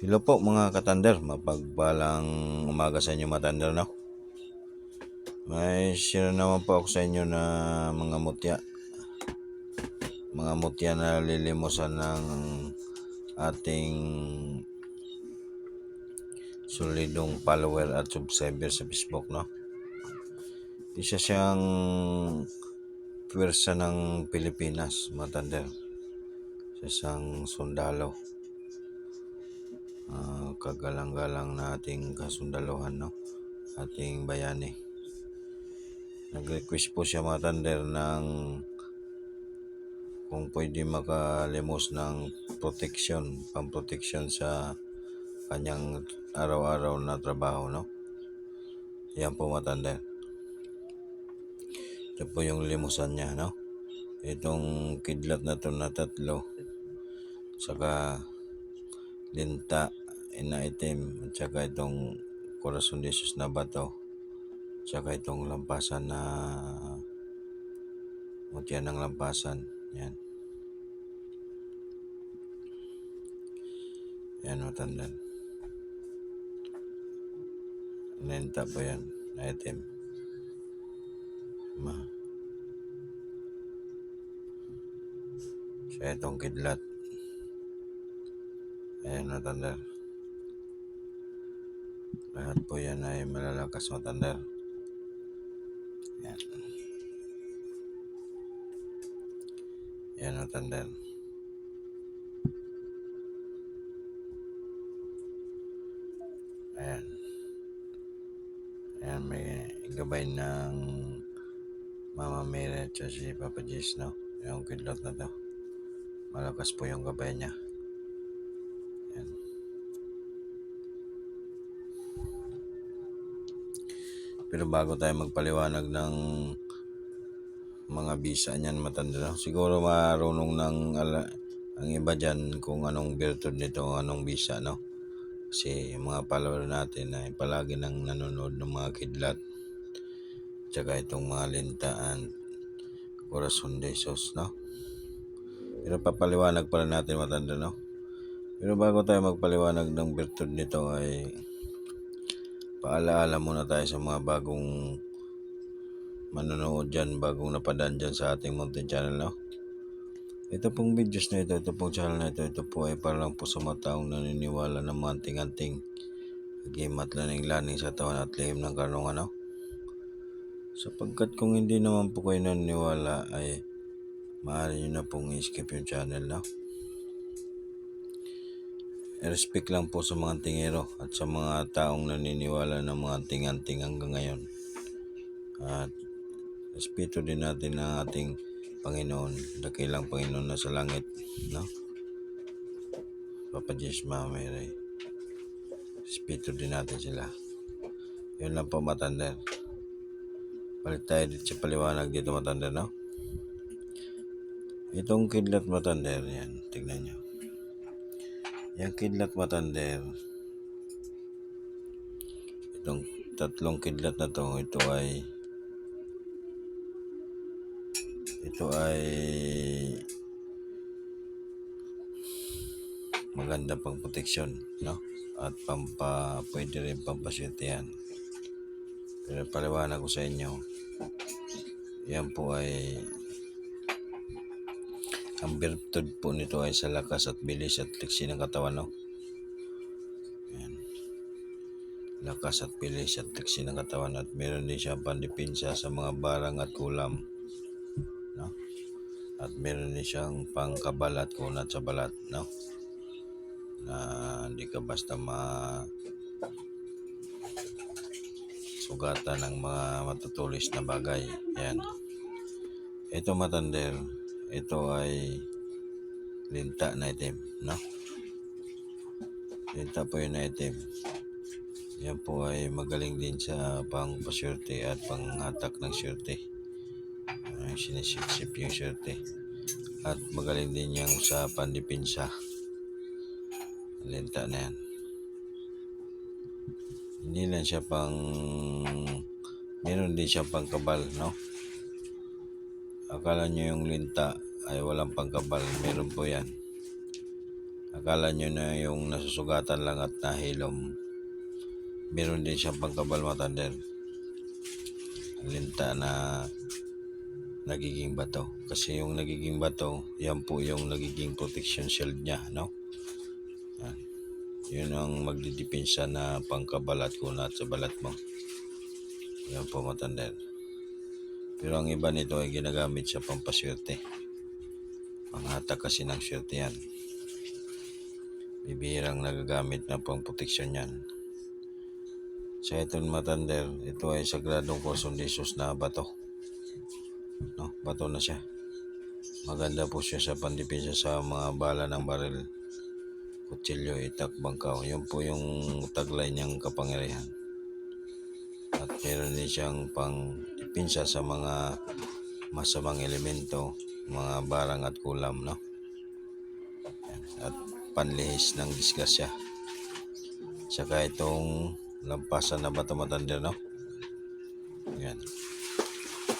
Hello po mga katander, mapagpalang umaga sa inyo mga tander no. May share naman po ako sa inyo na mga mutya. Mga mutya na lilimusan ng ating solidong follower at subscriber sa Facebook no. Isa siyang pwersa ng Pilipinas, mga tander. Isa siyang sundalo ah, kagalang-galang na ating kasundaluhan, no? Ating bayani. Nag-request po siya mga tander ng kung pwede makalimos ng protection, pang-protection sa kanyang araw-araw na trabaho, no? Yan po mga tander. Ito po yung limusan niya, no? Itong kidlat na to na tatlo. Saka linta na itim at saka itong corazon de Jesus na bato saka itong lampasan na mutya ng lampasan. Yan. Yan matandan linta po yan na itim. Ma. Siya itong kidlat. Ayan, matandar. Lahat po yan ay malalakas matandar. Yan. Yan, matandar. Ayan. Ayan, may gabay ng Mama Mary at si Papa Jis, no? Yung kidlat na to. Malakas po yung gabay niya. Pero bago tayo magpaliwanag ng mga bisa niyan matanda, siguro marunong ng ala, ang iba dyan kung anong virtud nito, anong bisa, no? Kasi mga follower natin ay palagi nang nanonood ng mga kidlat. Tsaka itong mga lintaan, corazon de Jesus, no? Pero papaliwanag pala natin matanda, no? Pero bago tayo magpaliwanag ng virtud nito ay paalaala muna tayo sa mga bagong manonood dyan, bagong napadaan dyan sa ating Mountain Channel, no? Ito pong videos na ito, ito pong channel na ito, ito po ay para lang po sa mga taong naniniwala ng mga anting-anting agimat laning-laning sa taon at lihim ng karunungan, no? Sapagkat kung hindi naman po kayo naniniwala ay maaari nyo na pong i-skip yung channel, no? Respect lang po sa mga tingero at sa mga taong naniniwala ng mga tinganting hanggang ngayon. At respeto din natin ang ating Panginoon, dakilang Panginoon na sa langit, no? Papa Diyos, Mama Mary. Respeto din natin sila. Yun lang po, Matander. Balik tayo dito sa paliwanag dito, Matander, no? Itong kidlat Matander, yan. Tignan nyo. Yung kidlat matander, itong tatlong kidlat na to, ito ay ito ay maganda pang proteksyon, no? At pampa, pwede rin pampaswerte yan. Pero paliwanag ko sa inyo, yan po ay ang virtud po nito ay sa lakas at bilis at tiksi ng katawan, no? Yan. Lakas at bilis at tiksi ng katawan at meron din siyang pandipinsa sa mga barang at kulam, no? At meron din siyang pangkabalat kunat sa balat, no? Na hindi ka basta ma sugatan ng mga matutulis na bagay. Yan. Ito matander, ito ay linta na itim, no? Linta po yun na itim. Yan po ay magaling din sa pang pasyerte at panghatak ng syerte. Uh, sinisip-sip yung syerte. At magaling din yung sa pandipinsa. Linta na yan. Hindi lang siya pang meron din siya pang kabal, no? Akala nyo yung linta ay walang pangkabal. Meron po yan. Akala nyo na yung nasusugatan lang at nahilom. Meron din siyang pangkabal matander. Linta na nagiging bato. Kasi yung nagiging bato, yan po yung nagiging protection shield niya, no? Yan. Yun ang magdidepensa na pangkabal at kunat sa balat mo. Yan po matander. Pero ang iba nito ay ginagamit sa pampaswerte. Panghatak kasi ng swerte yan. Bibihirang nagagamit na pang proteksyon yan. Sa itong matander, ito ay sagradong de Jesus na bato. No, bato na siya. Maganda po siya sa pandepensa sa mga bala ng baril. Kutsilyo, itak, bangkaw. Yun po yung taglay niyang kapangyarihan. At meron din siyang pang depensa sa mga masamang elemento, mga barang at kulam, no? At panlihis ng disgrasya. Saka itong lampasan na bato matanda, no? Yan.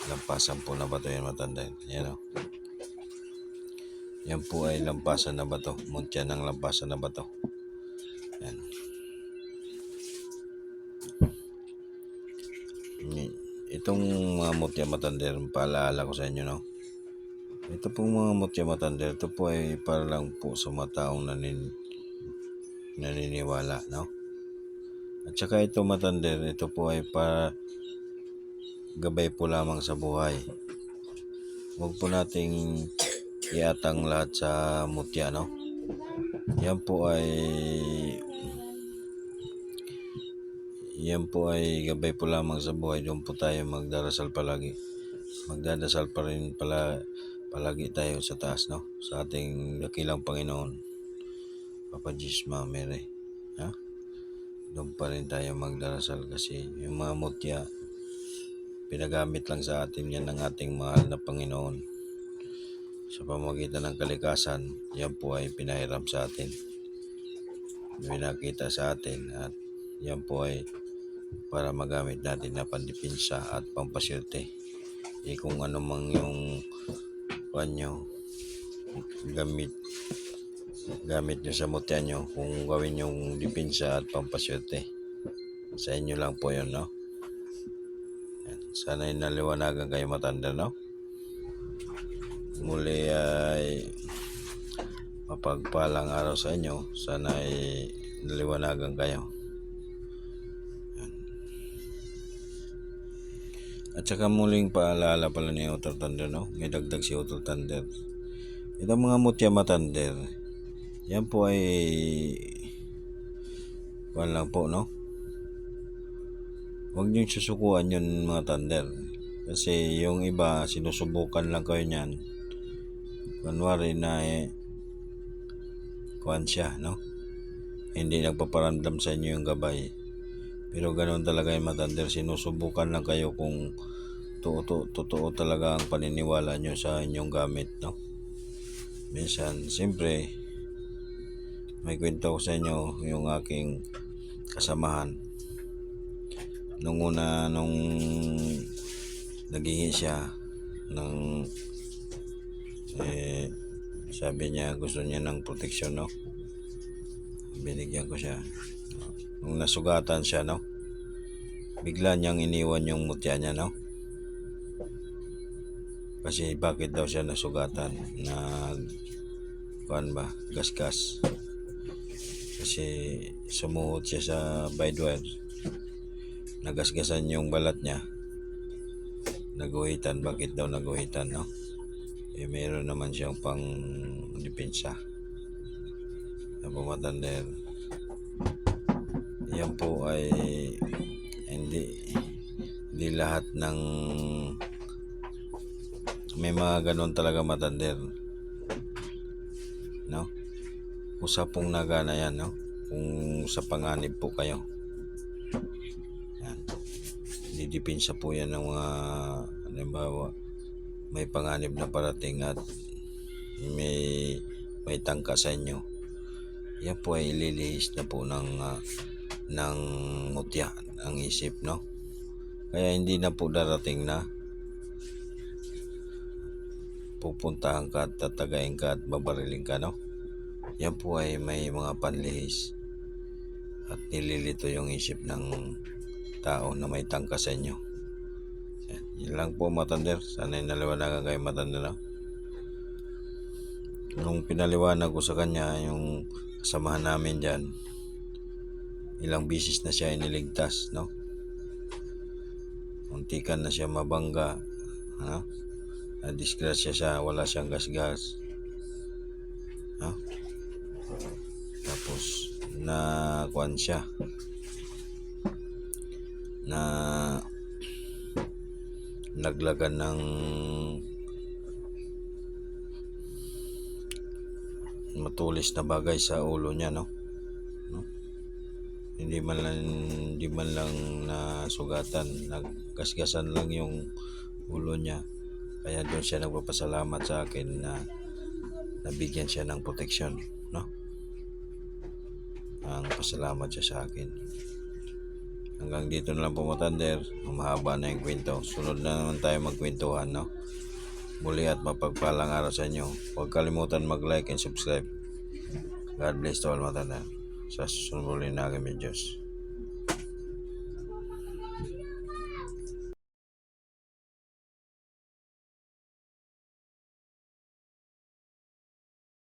Lampasan po na bato yan matanda. Yan, no? Yan po ay lampasan na bato. Muntya ng lampasan na bato. Itong mga mutya matander, paalala ko sa inyo, no? Ito pong mga mutya matander, ito po ay para lang po sa mga taong nanin, naniniwala, no? At saka ito matander, ito po ay para gabay po lamang sa buhay. Huwag po nating iatang lahat sa mutya, no? Yan po ay yan po ay gabay po lamang sa buhay. Doon po tayo magdarasal palagi. Magdadasal pa rin pala, palagi tayo sa taas, no? Sa ating dakilang Panginoon. Papa Jesus, Mama Mary. Ha? Doon pa rin tayo magdarasal kasi yung mga mutya, pinagamit lang sa atin yan ng ating mahal na Panginoon. Sa pamagitan ng kalikasan, yan po ay pinahiram sa atin. Pinakita sa atin at yan po ay para magamit natin na pandipinsa at pampaswerte. Eh kung ano mang yung panyo gamit gamit nyo sa mutya nyo kung gawin yung dipinsa at pampaswerte. Sa inyo lang po yun, no? Yan. Sana ay naliwanagan kayo matanda, no? Muli ay mapagpalang araw sa inyo. Sana ay naliwanagan kayo. At saka muling paalala pala ni Outer Thunder, no? May dagdag si Outer Thunder. Ito mga mutya matander. Yan po ay Kuan lang po, no? Huwag niyong susukuan yun mga thunder. Kasi yung iba, sinusubukan lang kayo niyan. Kunwari na eh, kuan siya, no? Hindi nagpaparamdam sa inyo yung gabay. Pero ganoon talaga yung matanda. Sinusubukan lang kayo kung totoo, totoo talaga ang paniniwala nyo sa inyong gamit, no? Minsan, siyempre, may kwento ko sa inyo yung aking kasamahan. Nung una, nung naghingi siya ng eh, sabi niya gusto niya ng proteksyon, no? Binigyan ko siya. Nung nasugatan siya, no? Bigla niyang iniwan yung mutya niya, no? Kasi bakit daw siya nasugatan? Na, kuan ba? Gasgas. Kasi sumuhot siya sa bidewire. Nagasgasan yung balat niya. Naguhitan. Bakit daw naguhitan, no? Eh, meron naman siyang pang depensa. Na pumatander. Yan po ay hindi hindi lahat ng may mga ganon talaga matander. No? Usapong nagana yan, no? Kung sa panganib po kayo. Yan. Didipinsa po yan ng mga halimbawa may panganib na parating at may may tangka sa inyo. Yan po ay ililihis na po ng ah, ng mutya ang isip, no? Kaya hindi na po darating na pupuntahan ka at tatagayin ka at babariling ka, no? yan po ay may mga panlihis at nililito yung isip ng tao na may tangka sa inyo. Yan, yun lang po matander. Sana naliwanagan kayo matander. No? Nung pinaliwanag ko sa kanya yung kasamahan namin dyan, ilang bisis na siya iniligtas, no? Muntikan na siya mabangga, ano? Na-disgrasya siya, wala siyang gas-gas. No? Tapos, na kuan siya. Na naglagan ng matulis na bagay sa ulo niya, no? Hindi man lang, hindi man lang nasugatan, nagkasgasan lang yung ulo niya. Kaya doon siya nagpapasalamat sa akin na nabigyan siya ng proteksyon, no? Ang pasalamat siya sa akin. Hanggang dito na lang po matander. Mahaba na yung kwento. Sunod na naman tayo magkwentuhan, no? Muli at mapagpalang araw sa inyo. Huwag kalimutan mag-like and subscribe. God bless to all matander. Sa susunod na kami Diyos.